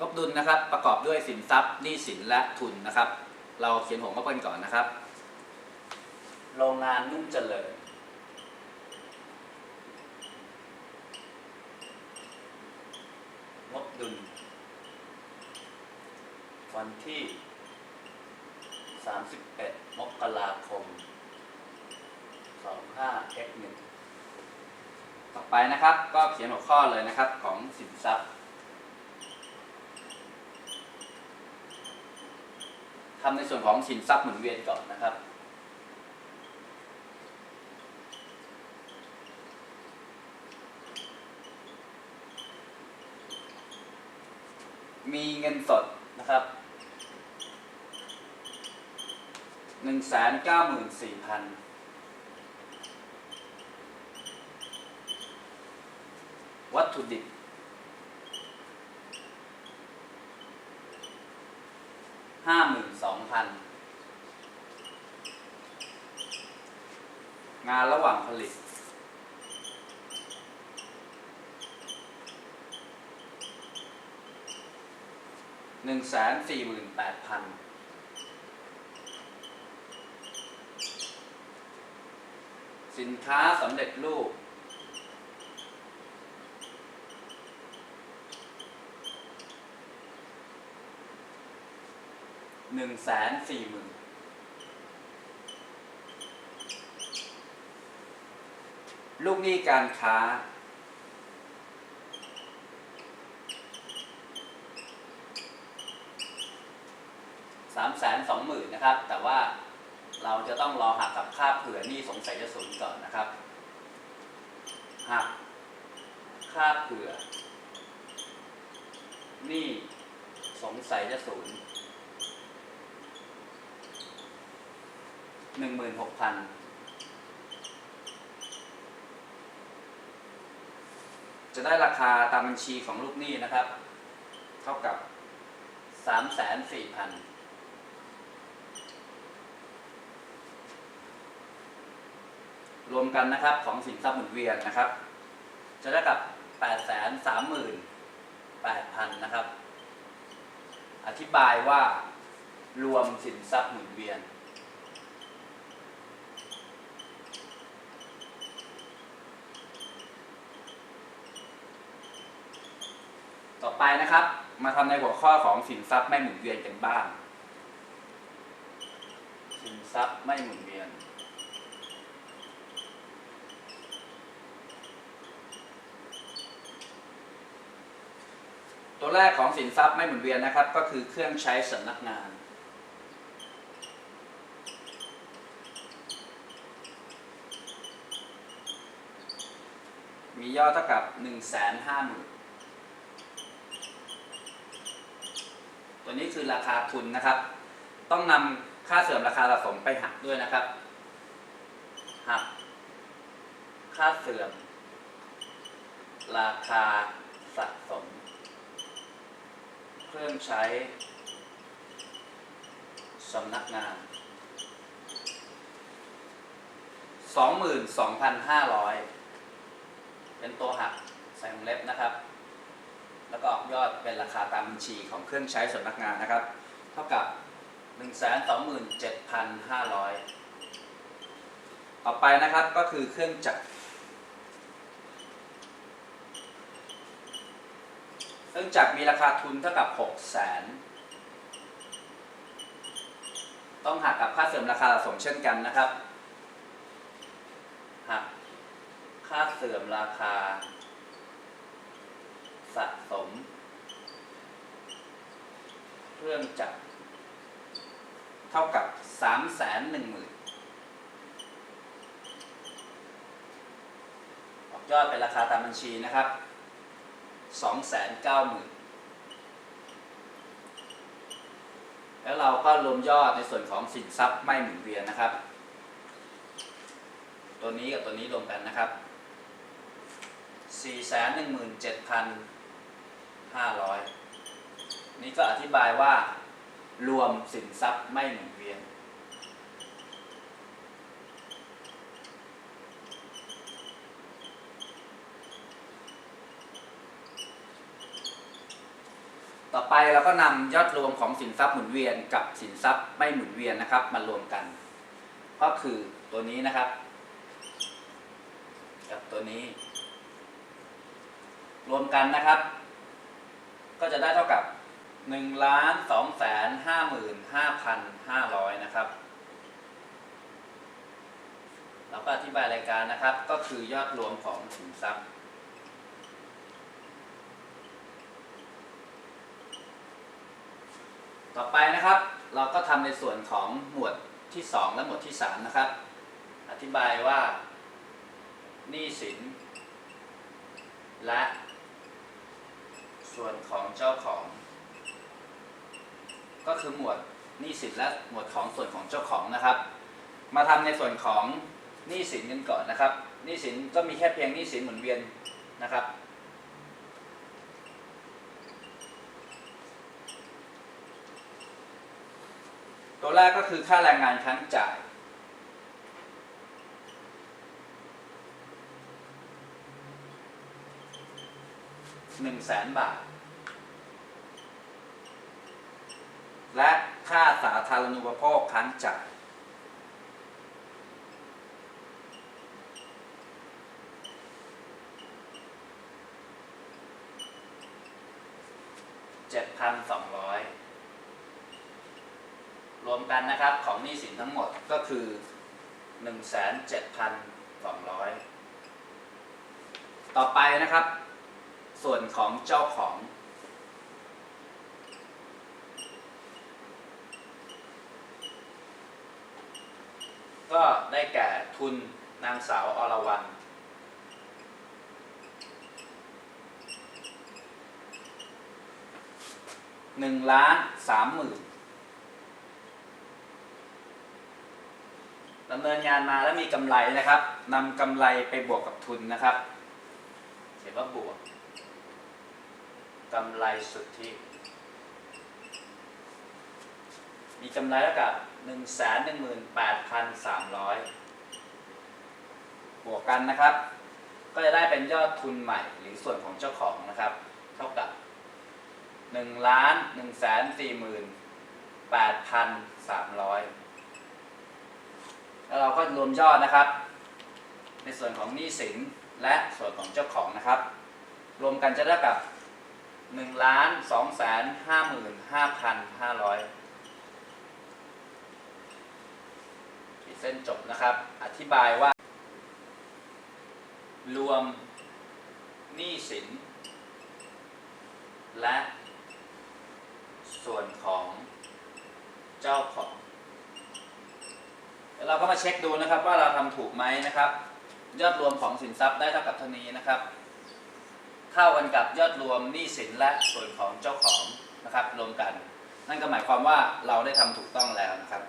งบดุลนะครับประกอบด้วยสินทรัพย์หนี้สินและทุนนะครับ เราเขียนหัวงบกันก่อนนะครับ โรงงานนุ่มเจริญงบดุลวันที่ 31 มกราคม 25 x 1ต่อไปนะครับ ก็เขียนหัวข้อเลยนะครับของสินทรัพย์ ทำในส่วนของสินทรัพย์หมุนเวียนก่อนนะครับ มีเงินสดนะครับหนึ่งแสนเก้าหมื่นสี่พันวัตถุดิบ ห้าหมื่นสองพันงานระหว่างผลิต หนึ่งแสนสี่หมื่นแปดพัน สินค้าสำเร็จรูป หนึ่งแสนสี่หมื่นลูกหนี้การค้า สามแสนสองหมื่นนะครับ แต่ว่าเราจะต้องรอหักกับค่าเผื่อหนี้สงสัยจะศูนย์ก่อนนะครับ หักค่าเผื่อหนี้สงสัยจะศูน หนึ่งหมื่นหกพันจะได้ราคาตามบัญชีของลูกหนี้นะครับ เท่ากับสามแสนสี่พันรวมกันนะครับของสินทรัพย์หมุนเวียนนะครับ จะได้กับ8 3 8 0 0 0นะครับ อธิบายว่ารวมสินทรัพย์หมุนเวียน ต่อไปนะครับ มาทำในหัวข้อของสินทรัพย์ไม่หมุนเวียนกันบ้างสินทรัพย์ไม่หมุนเวียน ตัวแรกของสินทรัพย์ไม่หมุนเวียนนะครับ ก็คือเครื่องใช้สำนักงานมียอดเท่ากับ 1 5 0 0 0 0 ตัวนี้คือราคาทุนนะครับ ต้องนำค่าเสื่อมราคาสะสมไปหักด้วยนะครับ หัก ค่าเสื่อม ราคาสะสม เครื่องใช้สำนักงาน 22,500 เป็นตัวหักใส่วงเล็บนะครับ แล้วก็ออกยอดเป็นราคาตามบัญชีของเครื่องใช้สำนักงานนะครับ เท่ากับ 127,500 ต่อไปนะครับก็คือเครื่องจักร เครื่องจักรมีราคาทุนเท่ากับ 6 0 0แสนต้องหักกับค่าเสื่อมราคาสะสมเช่นกันนะครับ หักค่าเสื่อมราคา สะสม เครื่องจักร เท่ากับ3 1 0 0 0 0ออกยอดเป็นราคาตามบัญชีนะครับสองแสนเก้าหมื่นแล้วเราก็รวมยอดในส่วนของสินทรัพย์ไม่หมุนเวียนนะครับ ตัวนี้กับตัวนี้รวมกันนะครับสี่ ห้าร้อยนี่ก็อธิบายว่ารวมสินทรัพย์ไม่หมุนเวียน ต่อไปเราก็นำยอดรวมของสินทรัพย์หมุนเวียนกับสินทรัพย์ไม่หมุนเวียนนะครับ มารวมกัน ก็คือตัวนี้นะครับ กับตัวนี้ รวมกันนะครับ ก็จะได้เท่ากับ1ล้าน2แสน5หมื่น5,500 นะครับ เราก็อธิบายรายการนะครับ ก็คือยอดรวมของสินทรัพย์ ต่อไปนะครับ เราก็ทำในส่วนของหมวดที่ 2 และหมวดที่ 3 นะครับ อธิบายว่าหนี้สินและ ส่วนของเจ้าของ ก็คือหมวดหนี้สินและหมวดของส่วนของเจ้าของนะครับ มาทำในส่วนของหนี้สินกันก่อนนะครับหนี้สินก็มีแค่เพียงหนี้สินหมุนเวียนนะครับ ตัวแรกก็คือค่าแรงงานค้างจ่าย หนึ่งแสนบาท และค่าสาธารณูปโภคค้างจ่ายเจ็ดพันสองร้อยรวมกันนะครับของหนี้สินทั้งหมดก็คือ1,7,200ต่อไปนะครับ ส่วนของเจ้าของ ก็ได้แก่ทุนนางสาวอรวรรณหนึ่งล้านสามหมื่นดำเนินงานมาแล้วมีกำไรนะครับนำกำไรไปบวกกับทุนนะครับ เขียนว่าบวก กำไรสุทธิ มีกำไรแล้วกับ1 1 8 3 0 0บวกกันนะครับ ก็จะได้เป็นยอดทุนใหม่หรือส่วนของเจ้าของนะครับ เท่ากับ1ล้าน1แสน4หมื่น8พัน300แล้วเราก็รวมยอดนะครับ ในส่วนของหนี้สินและส่วนของเจ้าของนะครับ รวมกันจะได้กับ 1ล้าน2แสน5หมื่น5,500ขีดเส้นจบนะครับ อธิบายว่า รวมหนี้สิน และส่วนของเจ้าของเราก็มาเช็คดูนะครับว่าเราทำถูกไหมนะครับ ยอดรวมของสินทรัพย์ได้เท่ากับเท่านี้นะครับ เท่ากันกับยอดรวมหนี้สินและส่วนของเจ้าของนะครับรวมกัน นั่นก็หมายความว่าเราได้ทำถูกต้องแล้วนะครับ